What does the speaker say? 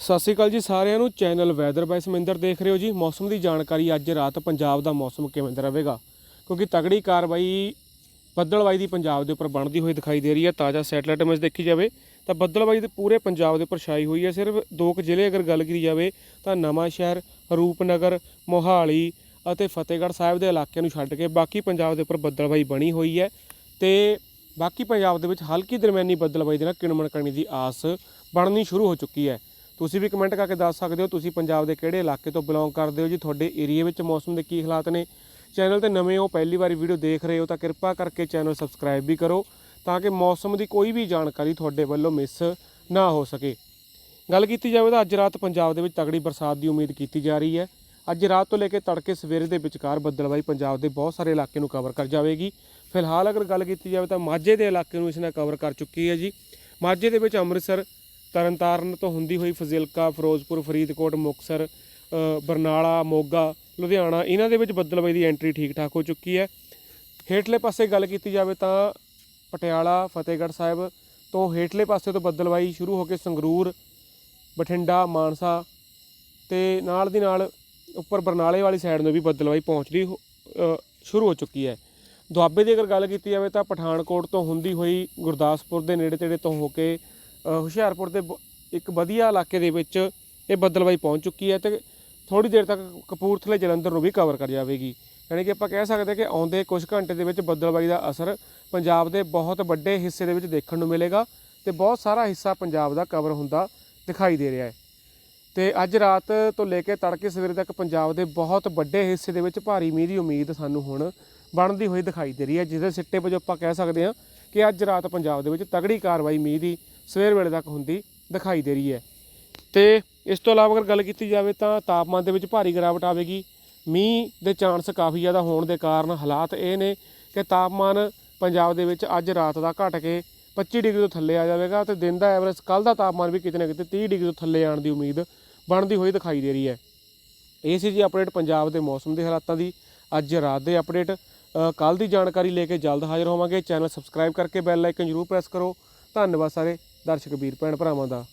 ਸਤਿ ਸ਼੍ਰੀ ਅਕਾਲ ਜੀ ਸਾਰਿਆਂ ਨੂੰ। ਚੈਨਲ ਵੈਦਰ ਬਾਈ ਸਮਿੰਦਰ ਦੇਖ ਰਹੇ ਹੋ ਜੀ। ਮੌਸਮ ਦੀ ਜਾਣਕਾਰੀ ਅੱਜ ਰਾਤ ਪੰਜਾਬ ਦਾ ਮੌਸਮ ਕਿਵੇਂ ਦਾ ਰਹੇਗਾ? ਕਿਉਂਕਿ ਤਗੜੀ ਕਾਰਵਾਈ ਬੱਦਲਬਾਈ ਦੀ ਪੰਜਾਬ ਦੇ ਉੱਪਰ ਬਣਦੀ ਹੋਈ ਦਿਖਾਈ ਦੇ ਰਹੀ ਹੈ। ਤਾਜ਼ਾ ਸੈਟਲਾਈਟ ਇਮੇਜ ਦੇਖੀ ਜਾਵੇ ਤਾਂ ਬੱਦਲਬਾਈ ਦੇ ਪੂਰੇ ਪੰਜਾਬ ਦੇ ਉੱਪਰ ਛਾਈ ਹੋਈ ਹੈ। ਸਿਰਫ ਦੋ ਕੁ ਜ਼ਿਲ੍ਹੇ ਅਗਰ ਗੱਲ ਕੀਤੀ ਜਾਵੇ ਤਾਂ ਨਵਾਂ ਸ਼ਹਿਰ, ਰੂਪਨਗਰ, ਮੋਹਾਲੀ ਅਤੇ ਫਤਿਹਗੜ੍ਹ ਸਾਹਿਬ ਦੇ ਇਲਾਕਿਆਂ ਨੂੰ ਛੱਡ ਕੇ ਬਾਕੀ ਪੰਜਾਬ ਦੇ ਉੱਪਰ ਬੱਦਲਬਾਈ ਬਣੀ ਹੋਈ ਹੈ ਤੇ ਬਾਕੀ ਪੰਜਾਬ ਦੇ ਵਿੱਚ ਹਲਕੀ ਦਰਮਿਆਨੀ ਬੱਦਲਬਾਈ ਦੇ ਨਾਲ ਕਿਣਮਣ ਕਰਨੀ ਦੀ ਆਸ ਬਣਨੀ ਸ਼ੁਰੂ ਹੋ ਚੁੱਕੀ ਹੈ। ਤੁਸੀਂ ਵੀ ਕਮੈਂਟ ਕਰਕੇ ਦੱਸ ਸਕਦੇ ਹੋ ਤੁਸੀਂ ਪੰਜਾਬ ਦੇ ਕਿਹੜੇ ਇਲਾਕੇ ਤੋਂ ਬਿਲੋਂਗ ਕਰਦੇ ਹੋ ਜੀ? ਤੁਹਾਡੇ ਏਰੀਆ ਵਿੱਚ ਮੌਸਮ ਦੇ ਕੀ ਹਾਲਾਤ ਨੇ? ਚੈਨਲ ਤੇ ਨਵੇਂ ਹੋ, ਪਹਿਲੀ ਵਾਰੀ ਵੀਡੀਓ ਦੇਖ ਰਹੇ ਹੋ ਤਾਂ ਕਿਰਪਾ ਕਰਕੇ ਚੈਨਲ ਸਬਸਕ੍ਰਾਈਬ ਵੀ ਕਰੋ ਤਾਂ ਕਿ ਮੌਸਮ ਦੀ ਕੋਈ ਵੀ ਜਾਣਕਾਰੀ ਤੁਹਾਡੇ ਵੱਲੋਂ ਮਿਸ ਨਾ ਹੋ ਸਕੇ। ਗੱਲ ਕੀਤੀ ਜਾਵੇ ਤਾਂ ਅੱਜ ਰਾਤ ਪੰਜਾਬ ਦੇ ਵਿੱਚ ਤਗੜੀ ਬਰਸਾਤ ਦੀ ਉਮੀਦ ਕੀਤੀ ਜਾ ਰਹੀ ਹੈ। ਅੱਜ ਰਾਤ ਤੋਂ ਲੈ ਕੇ ਤੜਕੇ ਸਵੇਰੇ ਦੇ ਵਿਚਕਾਰ ਬੱਦਲਬਾਈ ਪੰਜਾਬ ਦੇ ਬਹੁਤ ਸਾਰੇ ਇਲਾਕੇ ਨੂੰ ਕਵਰ ਕਰ ਜਾਵੇਗੀ। ਫਿਲਹਾਲ ਅਗਰ ਗੱਲ ਕੀਤੀ ਜਾਵੇ ਤਾਂ ਮਾਝੇ ਦੇ ਇਲਾਕੇ ਨੂੰ ਇਸ ਨੇ ਕਵਰ ਕਰ ਚੁੱਕੀ ਹੈ ਜੀ। ਮਾਝੇ ਦੇ ਵਿੱਚ ਅੰਮ੍ਰਿਤਸਰ ਤਰਨਤਾਰਨ ਤੋਂ ਹੁੰਦੀ ਹੋਈ ਫਜ਼ਿਲਕਾ, ਫਿਰੋਜ਼ਪੁਰ, ਫਰੀਦਕੋਟ, ਮੁਕਤਸਰ ਬਰਨਾਲਾ, ਮੋਗਾ, ਲੁਧਿਆਣਾ, ਇਹਨਾਂ ਦੇ ਵਿੱਚ ਬੱਦਲਬਾਈ ਦੀ ਐਂਟਰੀ ਠੀਕ ਠਾਕ ਹੋ ਚੁੱਕੀ ਹੈ। ਹੇਠਲੇ ਪਾਸੇ ਗੱਲ ਕੀਤੀ ਜਾਵੇ ਤਾਂ ਪਟਿਆਲਾ, ਫਤਿਹਗੜ੍ਹ ਸਾਹਿਬ ਤੋਂ ਹੇਠਲੇ ਪਾਸੇ ਤੋਂ ਬੱਦਲਬਾਈ ਸ਼ੁਰੂ ਹੋ ਕੇ ਸੰਗਰੂਰ, ਬਠਿੰਡਾ, ਮਾਨਸਾ ਤੇ ਨਾਲ ਦੀ ਨਾਲ ਉੱਪਰ ਬਰਨਾਲੇ ਵਾਲੀ ਸਾਈਡ ਨੂੰ ਵੀ ਬੱਦਲਬਾਈ ਪਹੁੰਚਦੀ ਹੋ- ਸ਼ੁਰੂ ਹੋ ਚੁੱਕੀ ਹੈ। ਦੁਆਬੇ ਦੀ ਅਗਰ ਗੱਲ ਕੀਤੀ ਜਾਵੇ ਤਾਂ ਪਠਾਨਕੋਟ ਤੋਂ ਹੁੰਦੀ ਹੋਈ ਗੁਰਦਾਸਪੁਰ ਦੇ ਨੇੜੇ ਤੇੜੇ ਤੋਂ ਹੋ ਕੇ ਹੁਸ਼ਿਆਰਪੁਰ ਦੇ ਬ- ਇੱਕ ਵਧੀਆ ਇਲਾਕੇ ਦੇ ਵਿੱਚ ਇਹ ਬੱਦਲਬਾਈ ਪਹੁੰਚ ਚੁੱਕੀ ਹੈ ਤੇ ਥੋੜੀ ਦੇਰ ਤੱਕ ਕਪੂਰਥਲੇ ਜਲੰਧਰ ਨੂੰ ਵੀ ਕਵਰ ਕਰ ਜਾਵੇਗੀ। ਯਾਨੀ ਕਿ ਆਪਾਂ ਕਹਿ ਸਕਦੇ ਕਿ ਆਉਂਦੇ ਕੁਝ ਘੰਟੇ ਦੇ ਵਿੱਚ ਬੱਦਲਬਾਈ ਦਾ ਅਸਰ ਪੰਜਾਬ ਦੇ ਬਹੁਤ ਵੱਡੇ ਹਿੱਸੇ ਦੇ ਵਿੱਚ ਦੇਖਣ ਨੂੰ ਮਿਲੇਗਾ ਤੇ ਬਹੁਤ ਸਾਰਾ ਹਿੱਸਾ ਪੰਜਾਬ ਦਾ ਕਵਰ ਹੁੰਦਾ ਦਿਖਾਈ ਦੇ ਰਿਹਾ ਹੈ। ਤੇ ਅੱਜ ਰਾਤ ਤੋਂ ਲੈ ਕੇ ਤੜਕੇ ਸਵੇਰੇ ਤੱਕ ਪੰਜਾਬ ਦੇ ਬਹੁਤ ਵੱਡੇ ਹਿੱਸੇ ਦੇ ਵਿੱਚ ਭਾਰੀ ਮੀਂਹ ਦੀ ਉਮੀਦ ਸਾਨੂੰ ਹੁਣ ਬਣਦੀ ਹੋਈ ਦਿਖਾਈ ਦੇ ਰਹੀ ਹੈ, ਜਿਹਦੇ ਸਿੱਟੇ ਵਜੋਂ ਆਪਾਂ ਕਹਿ ਸਕਦੇ ਹਾਂ ਕਿ ਅੱਜ ਰਾਤ ਪੰਜਾਬ ਦੇ ਵਿੱਚ ਤਗੜੀ ਕਾਰਵਾਈ ਮੀਂਹ ਦੀ ਸਵੇਰ ਵੇਲੇ ਤੱਕ ਹੁੰਦੀ ਦਿਖਾਈ ਦੇ ਰਹੀ ਹੈ। ਤੇ ਇਸ ਤੋਂ ਇਲਾਵਾ ਅਗਰ ਗੱਲ ਕੀਤੀ ਜਾਵੇ ਤਾਂ ਤਾਪਮਾਨ ਦੇ ਵਿੱਚ ਭਾਰੀ ਗਿਰਾਵਟ ਆਵੇਗੀ। ਮੀਂਹ ਦੇ ਚਾਂਸ ਕਾਫੀ ਜ਼ਿਆਦਾ ਹੋਣ ਦੇ ਕਾਰਨ ਹਾਲਾਤ ਇਹ ਨੇ ਕਿ ਤਾਪਮਾਨ ਪੰਜਾਬ ਦੇ ਵਿੱਚ ਅੱਜ ਰਾਤ ਦਾ ਘਟ ਕੇ 25 ਡਿਗਰੀ ਤੋਂ ਥੱਲੇ ਆ ਜਾਵੇਗਾ ਤੇ ਦਿਨ ਦਾ ਐਵਰੇਜ ਕੱਲ ਦਾ ਤਾਪਮਾਨ ਵੀ ਕਿਤੇ ਨਾ ਕਿਤੇ 30 ਡਿਗਰੀ ਤੋਂ ਥੱਲੇ ਆਉਣ ਦੀ ਉਮੀਦ ਬਣਦੀ ਹੋਈ ਦਿਖਾਈ ਦੇ ਰਹੀ ਹੈ। ਇਹ ਸੀ ਜੀ ਅਪਡੇਟ ਪੰਜਾਬ ਦੇ ਮੌਸਮ ਦੇ ਹਾਲਾਤਾਂ ਦੀ। ਅੱਜ ਰਾਤ ਦੇ ਅਪਡੇਟ ਕੱਲ ਦੀ ਜਾਣਕਾਰੀ ਲੈ ਕੇ ਜਲਦ ਹਾਜ਼ਰ ਹੋਵਾਂਗੇ। ਚੈਨਲ ਸਬਸਕ੍ਰਾਈਬ ਕਰਕੇ ਬੈਲ ਆਈਕਨ ਜ਼ਰੂਰ ਪ੍ਰੈਸ ਕਰੋ। ਧੰਨਵਾਦ ਸਾਰੇ। ਦਰਸ਼ਕ ਵੀਰ ਭੈਣ ਭਰਾਵਾਂ ਦਾ।